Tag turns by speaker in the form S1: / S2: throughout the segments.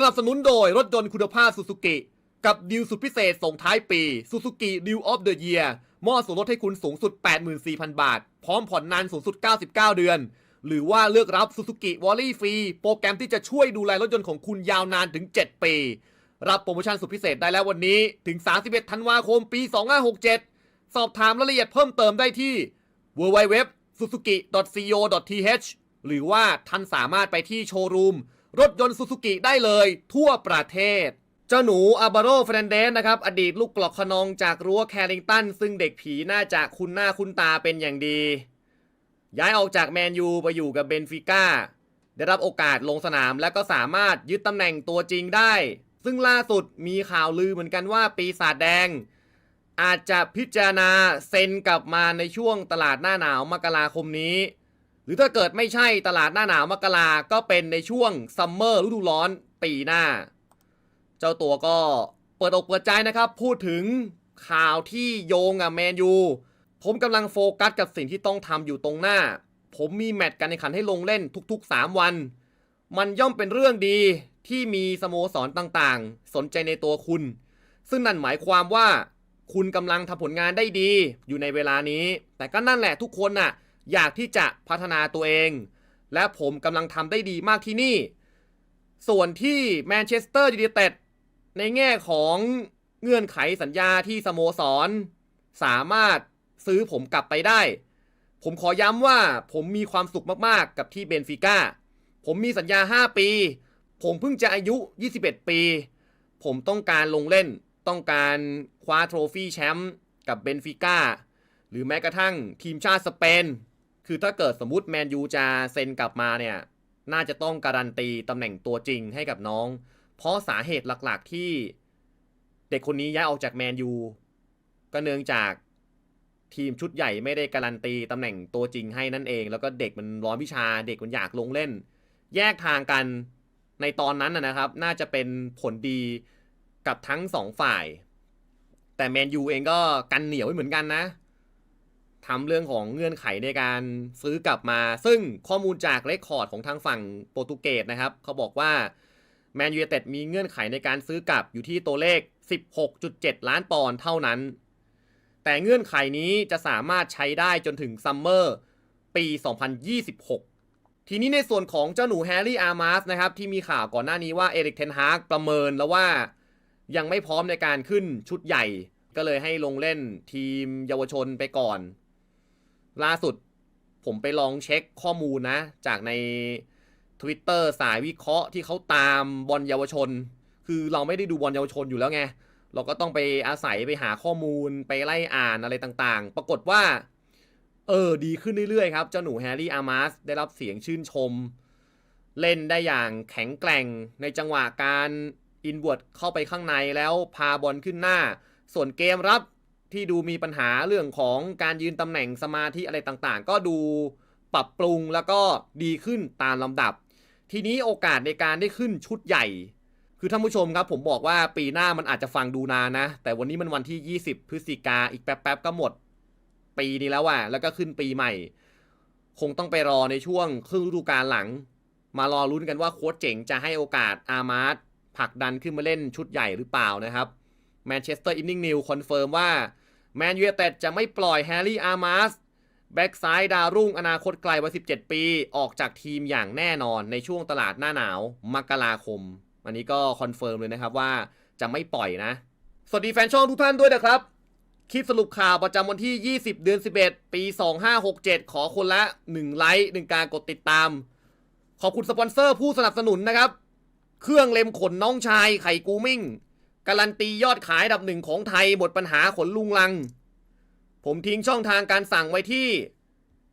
S1: สนับสนุนโดยรถยนต์คุณภาพ Suzuki กับดีลสุดพิเศษส่งท้ายปี Suzuki Deal of the Year มอบส่วนลดให้คุณสูงสุด 84,000 บาท พร้อมผ่อนนานสูงสุด 99 เดือน หรือว่าเลือกรับ Suzuki w a l l y ฟรีโปรแกรมที่จะช่วยดูแลรถยนต์ของคุณยาวนานถึง 7 ปี รับโปรโมชั่นสุดพิเศษได้แล้ววันนี้ถึง 31 ธันวาคมปี 2567 สอบถามรายละเอียดเพิ่มเติมได้ที่ www.suzuki.co.th หรือว่าท่านสามารถไปที่โชว์รูม รถยนต์ซูซูกิได้เลย ทั่วประเทศ เจ้าหนูอาบาโรเฟรนเดสนะครับ อดีตลูกกลอกขนองจากรั้วแคริงตัน ซึ่งเด็กผีน่าจะคุ้นหน้าคุ้นตาเป็นอย่างดี ย้ายออกจากแมนยูไปอยู่กับเบนฟิก้าได้รับโอกาสลงสนามและก็สามารถยึดตำแหน่งตัวจริงได้ ซึ่งล่าสุดมีข่าวลือเหมือนกันว่าปีศาจแดง อาจจะพิจารณาเซ็นกลับมาในช่วงตลาดหน้าหนาวมกราคมนี้ รือถ้าเกิดไม่ใช่ตลาดหน้าหนาวมกราก็เป็นในช่วงซัมเมอร์ฤดูร้อนปีหน้า เจ้าตัวก็เปิดอกเปิดใจนะครับ พูดถึงข่าวที่โยงกับแมนยู ผมกำลังโฟกัสกับสิ่งที่ต้องทำอยู่ตรงหน้า ผมมีแมตช์การแข่งขันให้ลงเล่นทุก ๆ 3 วัน มันย่อมเป็นเรื่องดีที่มีสโมสรต่างๆ สนใจในตัวคุณ ซึ่งนั่นหมายความว่า คุณกำลังทำผลงานได้ดีอยู่ในเวลานี้ แต่ก็นั่นแหละทุกคนน่ะ อยากที่จะพัฒนาตัวเอง และผมกำลังทำได้ดีมากที่นี่ ส่วนที่แมนเชสเตอร์ยูไนเต็ดในแง่ของเงื่อนไขสัญญาที่สโมสร สามารถซื้อผมกลับไปได้ ผมขอย้ำว่าผมมีความสุขมากๆ กับที่เบนฟิก้า ผมมีสัญญา 5 ปี ผมเพิ่งจะอายุ 21 ปี ผมต้องการลงเล่น ต้องการคว้าโทรฟี่แชมป์กับเบนฟิก้า หรือแม้กระทั่งทีมชาติสเปน คือถ้าเกิดสมมติแมนยูจะเซ็นกลับมาเนี่ย น่าจะต้องการันตีตำแหน่งตัวจริงให้กับน้อง เพราะสาเหตุหลักๆที่เด็กคนนี้ย้ายออกจากแมนยูก็เนื่องจากทีมชุดใหญ่ไม่ได้การันตีตำแหน่งตัวจริงให้นั่นเอง แล้วก็เด็กมันร้อนวิชาเด็กมันอยากลงเล่น แยกทางกันในตอนนั้นนะครับ น่าจะเป็นผลดีกับทั้งสองฝ่าย แต่แมนยูเองก็กันเหนียวไว้เหมือนกันนะ ทำเรื่องของเงื่อนไขในการซื้อกลับมา ซึ่งข้อมูลจากเรคคอร์ดของทางฝั่งโปรตุเกสนะครับ เขาบอกว่าแมนยูเต็ดมีเงื่อนไขในการซื้อกลับอยู่ที่ตัวเลข 16.7 ล้านปอนด์เท่านั้น แต่เงื่อนไขนี้จะสามารถใช้ได้จนถึงซัมเมอร์ปี 2026 ทีนี้ในส่วนของเจ้าหนูแฮร์รี่อาร์มาสนะครับ ที่มีข่าวก่อนหน้านี้ว่าเอริกเทนฮากประเมินแล้วว่ายังไม่พร้อมในการขึ้นชุดใหญ่ ก็เลยให้ลงเล่นทีมเยาวชนไปก่อน ล่าสุดผมไปลองเช็คข้อมูลนะ จากใน Twitter สายวิเคราะห์ที่เขาตามบอลเยาวชน คือเราไม่ได้ดูบอลเยาวชนอยู่แล้วไง เราก็ต้องไปอาศัยไปหาข้อมูลไปไล่อ่านอะไรต่างๆ ปรากฏว่า เออ ดีขึ้นเรื่อยๆครับ เจ้าหนูแฮร์รี่อาร์มาสได้รับเสียงชื่นชม เล่นได้อย่างแข็งแกร่งในจังหวะการอินเวิร์ดเข้าไปข้างในแล้วพาบอลขึ้นหน้า ส่วนเกมรับ ที่ดูมีปัญหาเรื่องของการยืนตำแหน่งสมาธิอะไรต่างๆ ก็ดูปรับปรุงแล้วก็ดีขึ้นตามลำดับ ทีนี้โอกาสในการได้ขึ้นชุดใหญ่ คือท่านผู้ชมครับ ผมบอกว่าปีหน้ามันอาจจะฟังดูนานนะ แต่วันนี้มันวันที่ 20 พฤศจิกาอีกแป๊บๆก็หมด ปีนี้แล้วว่ะแล้วก็ขึ้นปีใหม่ คงต้องไปรอในช่วงครึ่งฤดูกาลหลัง มารอลุ้นกันว่าโค้ชเจ๋งจะให้โอกาสอาร์มาร์ผลักดันขึ้นมาเล่นชุดใหญ่หรือเปล่านะครับแมนเชสเตอร์อินนิ่งนิวคอนเฟิร์มว่า แมนยูเต็ดจะไม่ปล่อยแฮร์รี่อาร์มาสแบ็กซ้ายดาวรุ่งอนาคตไกลวัย 17 ปี ออกจากทีมอย่างแน่นอนในช่วงตลาดหน้าหนาว มกราคม อันนี้ก็คอนเฟิร์มเลยนะครับว่าจะไม่ปล่อยนะ สวัสดีแฟนช่องทุกท่านด้วยนะครับ คลิปสรุปข่าวประจำวันที่ 20 เดือน 11 ปี 2567 ขอคนละ 1 ไลค์1การกดติดตาม ขอบคุณสปอนเซอร์ผู้สนับสนุนนะครับ เครื่องเล็มขนน้องชายไข่กูมิ่ง การันตียอดขายดับหนึ่งของไทยหมดปัญหาขนลุงลัง ผมทิ้งช่องทางการสั่งไว้ที่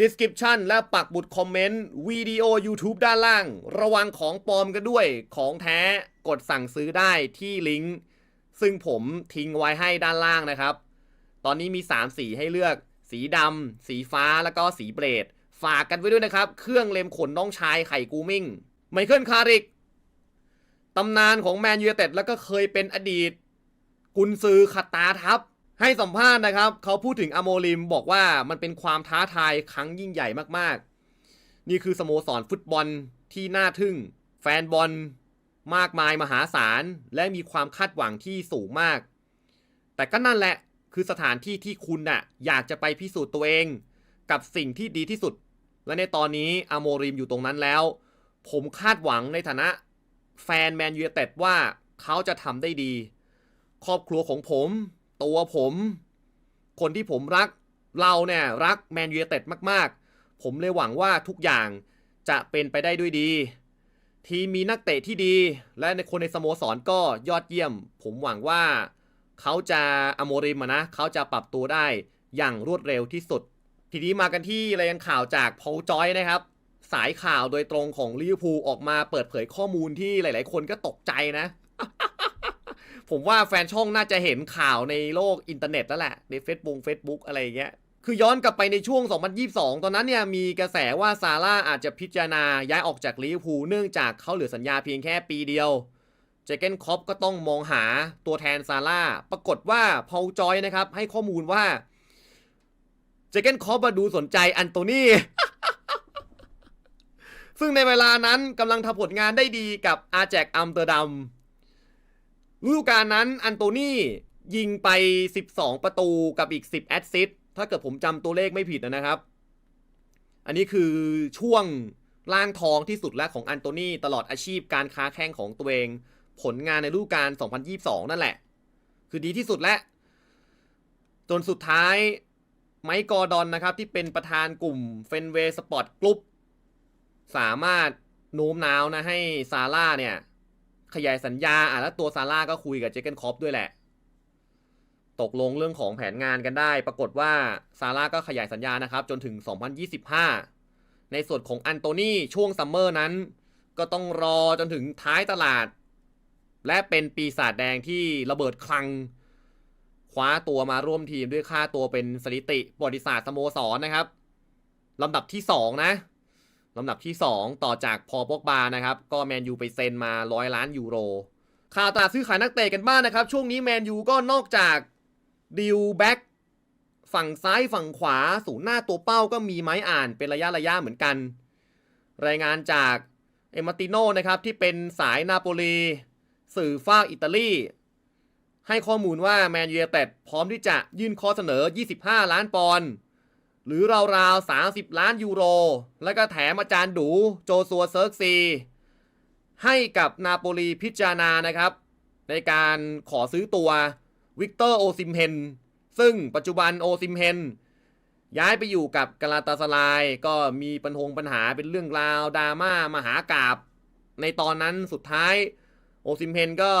S1: description และปักบุดคอมเมนต์วิดีโอ YouTube ด้านล่าง ระวังของปลอมกันด้วยของแท้กดสั่งซื้อได้ที่ลิงก์ ซึ่งผมทิ้งไว้ให้ด้านล่างนะครับ ตอนนี้มี 3 สีให้เลือก สีดำสีฟ้าแล้วก็สีเบรด ฝากกันไว้ด้วยนะครับ เครื่องเล็มขนน้องชายไข่กูมิ่ง ไมเคิลคาริก ตำนานของแมนยูเต็ดแล้วก็เคยเป็นอดีต กุนซือขัดตาทัพ ให้สัมภาษณ์นะครับ เขาพูดถึงอโมลิมบอกว่ามันเป็นความท้าทายครั้งยิ่งใหญ่มากๆ นี่คือสโมสรฟุตบอลที่น่าทึ่ง แฟนบอลมากมายมหาศาล และมีความคาดหวังที่สูงมาก แต่ก็นั่นแหละคือสถานที่ที่คุณน่ะอยากจะไปพิสูจน์ตัวเอง กับสิ่งที่ดีที่สุด และในตอนนี้อโมริมอยู่ตรงนั้นแล้ว ผมคาดหวังในฐานะ แฟนแมนยูเต็ดว่าเขาจะทำได้ดี ครอบครัวของผม ตัวผม คนที่ผมรักเราเนี่ยรักแมนยูเต็ดมากๆ ผมเลยหวังว่าทุกอย่างจะเป็นไปได้ด้วยดี ทีมมีนักเตะที่ดี และในคนในสโมสรก็ยอดเยี่ยม ผมหวังว่าเขาจะอโมริมนะเขาจะปรับตัวได้อย่างรวดเร็วที่สุด ทีนี้มากันที่รายงานข่าวจากพอลจอยนะครับ สายข่าวโดยตรงของลิเวอร์พูลออกมาเปิดเผยข้อมูลที่หลาย ๆ คนก็ตกใจนะ ผมว่าแฟนช่องน่าจะเห็นข่าวในโลกอินเทอร์เน็ตแล้วแหละ ใน Facebook Facebook อะไรอย่างเงี้ยคือย้อนกลับไปในช่วง 2022 ตอนนั้นเนี่ยมีกระแสว่าซาร่าอาจจะพิจารณาย้ายออกจากลิเวอร์พูลเนื่องจากเขาเหลือสัญญาเพียงแค่ปีเดียวเจเกนคอปก็ต้องมองหาตัวแทนซาร่า ปรากฏว่าพอลจอยนะครับ ให้ข้อมูลว่า เจเกนคอปมาดูสนใจอันโตนี่ ซึ่งในเวลานั้นกำลังทำผลงานได้ดีกับอาแจกอัมสเตอร์ดัมฤดูกาลนั้นอันโตนี่ยิงไป 12 ประตูกับอีก 10 แอสซิสต์ถ้าเกิดผมจำตัวเลขไม่ผิดนะครับ อันนี้คือช่วงล่างทองที่สุดแล้วของอันโตนี่ตลอดอาชีพการค้าแข่งของตัวเอง ผลงานในฤดูกาล 2022 นั่นแหละ คือดีที่สุดแล้ว จนสุดท้ายไมค์กอร์ดอนนะครับ ที่เป็นประธานกลุ่มเฟนเวสปอร์ตกรุ๊ป สามารถโน้มน้าวนะให้ซาร่าเนี่ย ขยายสัญญาอะแล้วตัวซาร่าก็คุยกับเจเกนคอปด้วยแหละ ตกลงเรื่องของแผนงานกันได้ ปรากฏว่าซาร่าก็ขยายสัญญานะครับ จนถึง 2025 ในส่วนของอันโตนี่ช่วงซัมเมอร์นั้น ก็ต้องรอจนถึงท้ายตลาด และเป็นปีศาจแดงที่ระเบิดคลัง คว้าตัวมาร่วมทีมด้วยค่าตัวเป็นสถิติประวัติศาสตร์สโมสรนะครับลำดับที่ 2 นะ ลำดับที่ 2 ต่อจากพอปอกบานะครับ ก็แมนยูไปเซ็นมาร้อยล้านยูโรข่าวตลาดซื้อขายนักเตะกันบ้างนะครับ ช่วงนี้แมนยูก็นอกจากดิวแบ็กฝั่งซ้ายฝั่งขวาศูนย์หน้าตัวเป้าก็มีไม้อ่านเป็นระยะระยะเหมือนกัน รายงานจากเอมาติโนนะครับที่เป็นสายนาโปลีสื่อฟ้ากอิตาลีให้ข้อมูลว่าแมนยูเต็ดพร้อมที่จะยื่นข้อเสนอ 25 ล้านปอนด์ หรือราวๆ 30 ล้านยูโร แล้วก็แถมอาจารย์ดูโจซัวเซิร์กซี ให้กับนาโปลีพิจารณานะครับ ในการขอซื้อตัววิกเตอร์โอซิมเฮนซึ่งปัจจุบันโอซิมเฮนย้ายไปอยู่กับกาลาตาสลายก็มีปัญหงปัญหาเป็นเรื่องราวดราม่ามหากาบ ในตอนนั้นสุดท้าย โอซิมเฮนก็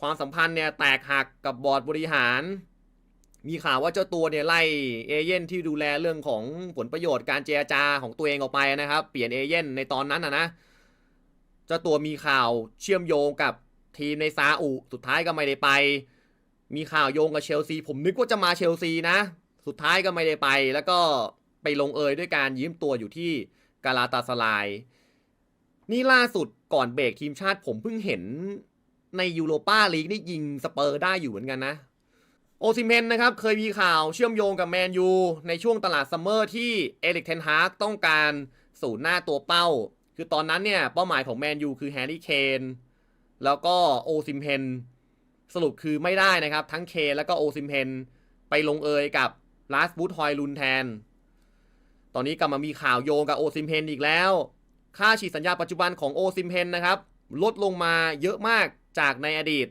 S1: ความสัมพันธ์เนี่ยแตกหักกับบอร์ดบริหาร มีข่าวว่าเจ้าตัวเนี่ยไล่เอเย่นที่ดูแลเรื่องของผลประโยชน์การเจรจาของตัวเองออกไปนะครับ เปลี่ยนเอเย่นในตอนนั้นนะนะเจ้าตัวมีข่าวเชื่อมโยงกับทีมในซาอุสุดท้ายก็ไม่ได้ไป มีข่าวโยงกับเชลซี ผมนึกว่าจะมาเชลซีนะ สุดท้ายก็ไม่ได้ไป แล้วก็ไปลงเอยด้วยการยืมตัวอยู่ที่กาลาตาสลาย นี่ล่าสุดก่อนเบรกทีมชาติผมเพิ่งเห็นในยูโรปาลีกนี่ยิงสเปอร์ได้อยู่เหมือนกันนะ โอซิเมนนะครับเคยมีข่าวเชื่อมโยงกับแมนยูในช่วงตลาดซัมเมอร์ที่เอริกเทนฮาร์กต้องการศูนย์หน้าตัวเป้า คือตอนนั้นเนี่ยเป้าหมายของแมนยูคือแฮร์รี่เคนแล้วก็โอซิมเฮนสรุปคือไม่ได้นะครับ ทั้งเคนแล้วก็โอซิมเฮนไปลงเอยกับลาสบูธฮอยลุนแทน ตอนนี้กลับมามีข่าวโยงกับโอซิมเฮนอีกแล้ว ค่าฉีดสัญญาปัจจุบันของโอซิมเฮนนะครับ ลดลงมาเยอะมากจากในอดีต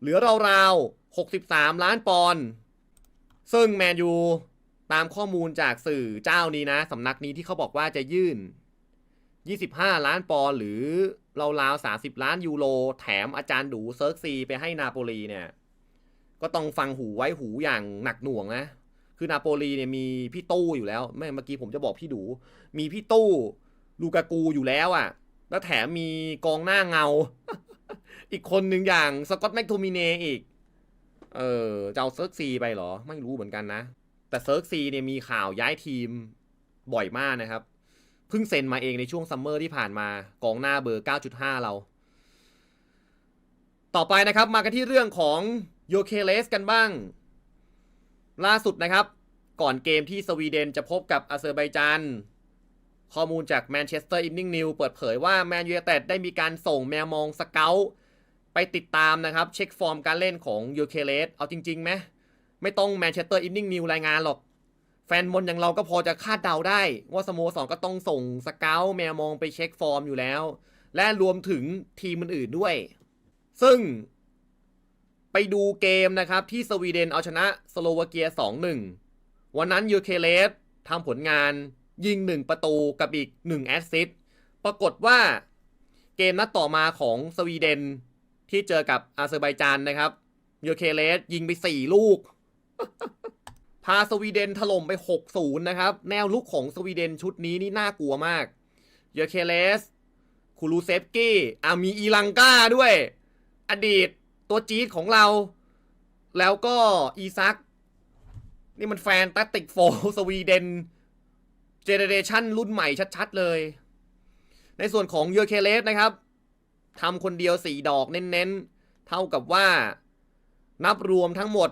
S1: เหลือราวๆ 63 ล้านปอนด์ซึ่งแมนยูตามข้อมูลจากสื่อเจ้านี้นะสำนักนี้ที่เขาบอกว่าจะยื่น 25 ล้านปอนด์หรือราวๆ30 ล้านยูโรแถมอาจารย์ดูเซิร์กซีไปให้นาโปลีเนี่ย ก็ต้องฟังหูไว้หูอย่างหนักหน่วงนะ คือนาโปลีเนี่ยมีพี่ตู้อยู่แล้วไม่เมื่อกี้ผมจะบอกพี่ดู มีพี่ตู้ลูกากูอยู่แล้วอะ่ะ แล้วแถมมีกองหน้าเงา อีกคนหนึ่งอย่างสกอตแม็กโทมิเนอีก เออจะเอาเซิร์กซีไปเหรอ ไม่รู้เหมือนกันนะ แต่เซิร์กซีเนี่ยมีข่าวย้ายทีมบ่อยมากนะครับ เพิ่งเซ็นมาเองในช่วงซัมเมอร์ที่ผ่านมากองหน้าเบอร์ 9.5 เรา ต่อไปนะครับมากันที่เรื่องของโยเคเลสกันบ้าง ล่าสุดนะครับ ก่อนเกมที่สวีเดนจะพบกับอาเซอร์ไบจานข้อมูลจาก Manchester Evening News เปิดเผยว่าแมนยูเต็ดได้มีการส่งแมวมองสเกล ไปติดตามนะครับ เช็คฟอร์มการเล่นของยูเคเลสเอาจริงๆไหมไม่ต้อง Manchester Evening News รายงานหรอก แฟนบอลอย่างเราก็พอจะคาดเดาได้ ว่าสโมสรก็ต้องส่งสเกลแมวมองไปเช็คฟอร์มอยู่แล้ว และรวมถึงทีมอื่นๆด้วย ซึ่งไปดูเกมนะครับที่สวีเดนเอาชนะสโลวาเกีย 2-1 วันนั้นยูเคเลสทำผลงานยิง 1 ประตูกับอีก 1 แอสซิสต์ปรากฏว่าเกมนัดต่อมาของสวีเดน ที่เจอกับอาเซอร์ไบจานนะครับยูเคเลสยิงไป 4 ลูก พาสวีเดนถล่มไป 6-0 นะครับ แนวลุกของสวีเดนชุดนี้นี่น่ากลัวมากยูเคเลสคูลูเซฟกี้อามีอีลังกาด้วย อดีตตัวจี๊ดของเรา แล้วก็อีซัก นี่มันแฟนตาติกโฟสวีเดน เจเนเรชันรุ่นใหม่ชัดๆเลย ในส่วนของเยอเคเลสนะครับ ทำคนเดียว 4 ดอกเน้นๆ เท่ากับว่า นับรวมทั้งหมด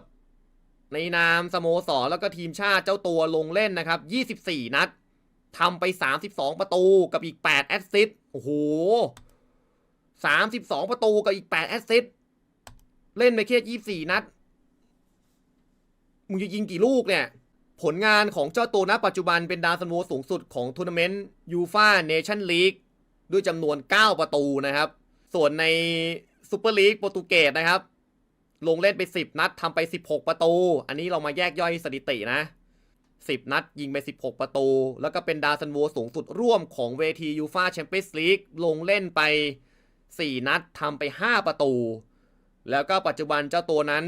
S1: ในนามสโมสรแล้วก็ทีมชาติเจ้าตัวลงเล่นนะครับ 24 นัดทำไป 32 ประตูกับอีก 8 แอสซิสต์โอ้โห 32 ประตูกับอีก 8 แอสซิสต์เล่นไปแค่24 นัด มึงจะยิงกี่ลูกเนี่ย ผลงานของเจ้าตัวณปัจจุบันเป็นดาวซันโวสูงสุดของทัวร์นาเมนต์ยูฟาเนชั่นลีกด้วยจำนวน 9 ประตูนะครับ ส่วนในซูเปอร์ลีกโปรตุเกสนะครับ ลงเล่นไป 10 นัดทำไป 16 ประตู อันนี้เรามาแยกย่อยสถิตินะ 10 นัดยิงไป 16 ประตู แล้วก็เป็นดาวซันโวสูงสุดร่วมของเวทียูฟาแชมเปี้ยนส์ลีกลงเล่นไป 4 นัดทำไป 5 ประตู แล้วก็ปัจจุบันเจ้าตัวนั้น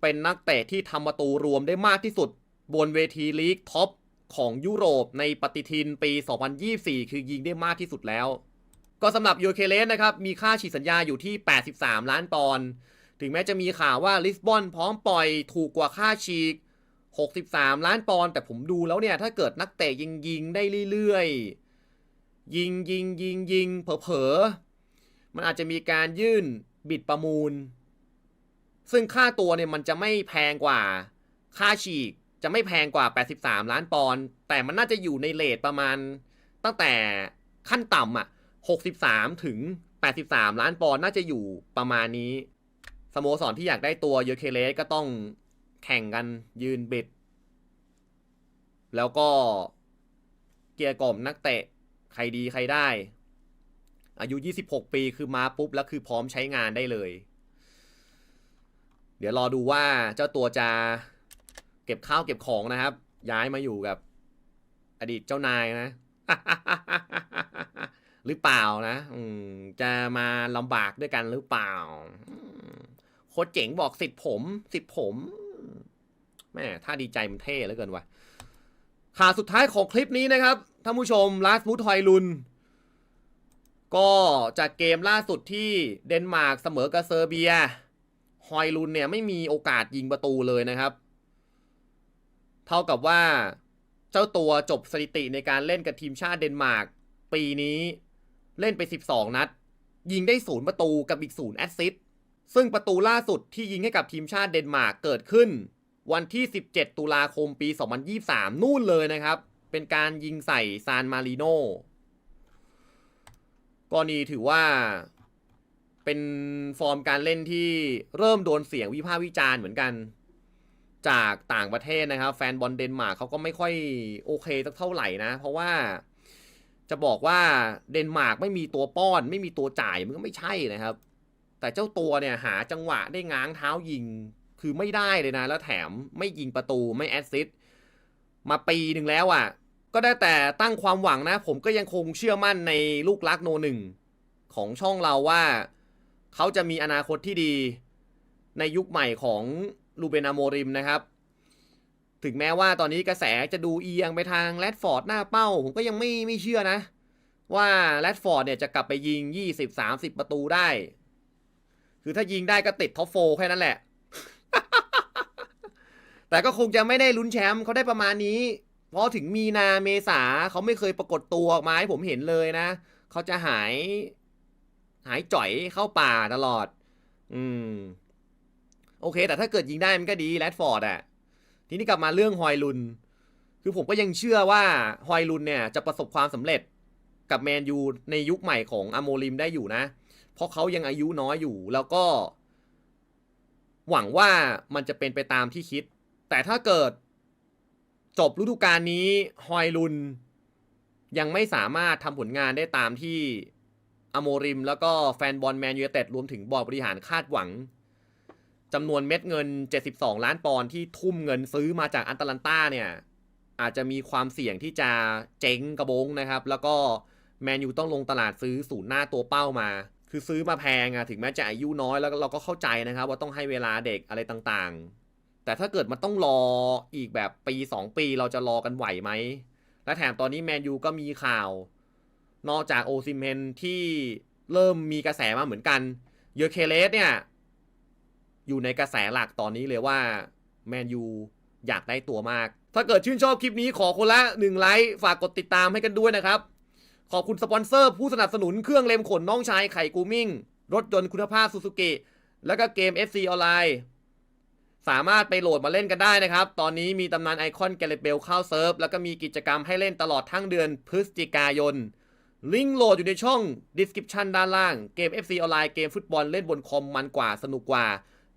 S1: เป็นนักเตะที่ทำประตูรวมได้มากที่สุด บนเวทีลีกท็อปของยุโรปในปฏิทินปี 2024 คือยิงได้มากที่สุดแล้ว ก็สำหรับยูเคเลสนะครับมีค่าฉีกสัญญาอยู่ที่ 83 ล้านปอนด์ถึงแม้จะมีข่าวว่าลิสบอนพร้อมปล่อยถูกกว่าค่าฉีก 63 ล้านปอนด์แต่ผมดูแล้วเนี่ยถ้าเกิดนักเตะยิงยิงได้เรื่อยๆ ยิงยิงยิงยิงเผลอๆ มันอาจจะมีการยื่นบิดประมูล ซึ่งค่าตัวเนี่ยมันจะไม่แพงกว่าค่าฉีกจะไม่แพงกว่า 83 ล้านปอนด์แต่มันน่าจะอยู่ในเลทประมาณตั้งแต่ขั้นต่ำอะ 63 ถึง 83 ล้านปอนด์น่าจะอยู่ประมาณนี้สโมสรที่อยากได้ตัวเยอเคเลสก็ต้องแข่งกันยืนบิด แล้วก็เกียร์กล่อมนักเตะ ใครดีใครได้ อายุ 26 ปีคือมาปุ๊บ แล้วคือพร้อมใช้งานได้เลย เดี๋ยวรอดูว่าเจ้าตัวจะเก็บข้าวเก็บของนะครับ ย้ายมาอยู่กับอดีตเจ้านายนะ หรือเปล่านะอืจะมาลำบากด้วยกันหรือเปล่าโคชเจ๋งบอกสิทธิ์ผมสิทธิ์ผมแม่ถ้าดีใจมันเท่เหลือเกินว่ะข่าวสุดท้ายของคลิปนี้นะครับท่านผู้ชมลาสมุทอยลุน ก็จากเกมล่าสุดที่เดนมาร์กเสมอกับเซอร์เบีย ฮอยลุนเนี่ยไม่มีโอกาสยิงประตูเลยนะครับ เท่ากับว่าเจ้าตัวจบสถิติในการเล่นกับทีมชาติเดนมาร์กปีนี้ เล่นไป 12 นัด ยิงได้ศูนย์ประตูกับอีกศูนย์แอสซิสต์ซึ่งประตูล่าสุดที่ยิงให้กับทีมชาติเดนมาร์กเกิดขึ้น วันที่ 17 ตุลาคมปี 2023 นู่นเลยนะครับ เป็นการยิงใส่ซานมาริโนก็นี่ถือว่าเป็นฟอร์มการเล่นที่เริ่มโดนเสียงวิพากษ์วิจารณ์เหมือนกัน จากต่างประเทศนะครับ แฟนบอลเดนมาร์กเขาก็ไม่ค่อยโอเคสักเท่าไหร่นะ เพราะว่า จะบอกว่าเดนมาร์กไม่มีตัวป้อน ไม่มีตัวจ่ายมันก็ไม่ใช่นะครับ แต่เจ้าตัวเนี่ยหาจังหวะได้ง้างเท้ายิงคือไม่ได้เลยนะ แล้วแถมไม่ยิงประตูไม่แอสซิสต์มาปีหนึ่งแล้วอะ่ะ ก็ได้แต่ตั้งความหวังนะ ผมก็ยังคงเชื่อมั่นในลูกรักโนหนึ่งของช่องเราว่า เขาจะมีอนาคตที่ดีในยุคใหม่ของลูเบนาโมริมนะครับ ถึงแม้ว่าตอนนี้กระแสจะดูเอียงไปทางแรดฟอร์ดหน้าเป้า ผมก็ยังไม่ไม่เชื่อนะ ว่าแรดฟอร์ดเนี่ยจะกลับไปยิง 20-30 ประตูได้ คือถ้ายิงได้ก็ติดท็อปโฟแค่นั้นแหละ แต่ก็คงจะไม่ได้ลุ้นแชมป์เขาได้ประมาณนี้ เพราะถึงมีนาเมษาเขาไม่เคยปรากฏตัวออกมาให้ผมเห็นเลยนะ เขาจะหาย หายจ่อยเข้าป่าตลอด อืม โอเค แต่ถ้าเกิดยิงได้มันก็ดีแรดฟอร์ดอะ ทีนี้กลับมาเรื่องฮอยลุน คือผมก็ยังเชื่อว่าฮอยลุนเนี่ยจะประสบความสำเร็จกับแมนยูในยุคใหม่ของอโมริมได้อยู่นะ เพราะเขายังอายุน้อยอยู่ แล้วก็ หวังว่ามันจะเป็นไปตามที่คิด แต่ถ้าเกิด จบฤดูกาลนี้ฮอยลุน ยังไม่สามารถทำผลงานได้ตามที่อโมริม แล้วก็แฟนบอลแมนยูเต็ดรวมถึงบอร์ดบริหารคาดหวัง จำนวนเม็ดเงิน 72 ล้านปอนด์ที่ทุ่มเงินซื้อมาจากอันตาลันตาเนี่ย อาจจะมีความเสี่ยงที่จะเจ๊งกระบงนะครับ แล้วก็แมนยูต้องลงตลาดซื้อศูนย์หน้าตัวเป้ามา คือซื้อมาแพงอะถึงแม้จะอายุน้อยแล้วเราก็เข้าใจนะครับ ว่าต้องให้เวลาเด็กอะไรต่างๆ แต่ถ้าเกิดมันต้องรออีกแบบปี 2 ปีเราจะรอกันไหวไหม และแถมตอนนี้แมนยูก็มีข่าว นอกจากโอซิมเฮนที่เริ่มมีกระแสมาเหมือนกัน เยอเคเลสเนี่ย อยู่ในกระแสหลักตอนนี้เลยว่าแมนยูอยากได้ตัวมาก ถ้าเกิดชื่นชอบคลิปนี้ขอคนละหนึ่งไลค์ฝากกดติดตามให้กันด้วยนะครับ ขอบคุณสปอนเซอร์ผู้สนับสนุนเครื่องเล็มขนน้องชายไข่กูมิ่ง รถยนต์คุณภาพซูซูกิแล้วก็เกม FC ออนไลน์ สามารถไปโหลดมาเล่นกันได้นะครับ ตอนนี้มีตำนานไอคอนแกลเบลเข้าเซิร์ฟ แล้วก็มีกิจกรรมให้เล่นตลอดทั้งเดือนพฤศจิกายน ลิงก์โหลดอยู่ในช่อง description ด้านล่าง เกม FC ออนไลน์เกมฟุตบอลเล่นบนคอมมันกว่าสนุกกว่า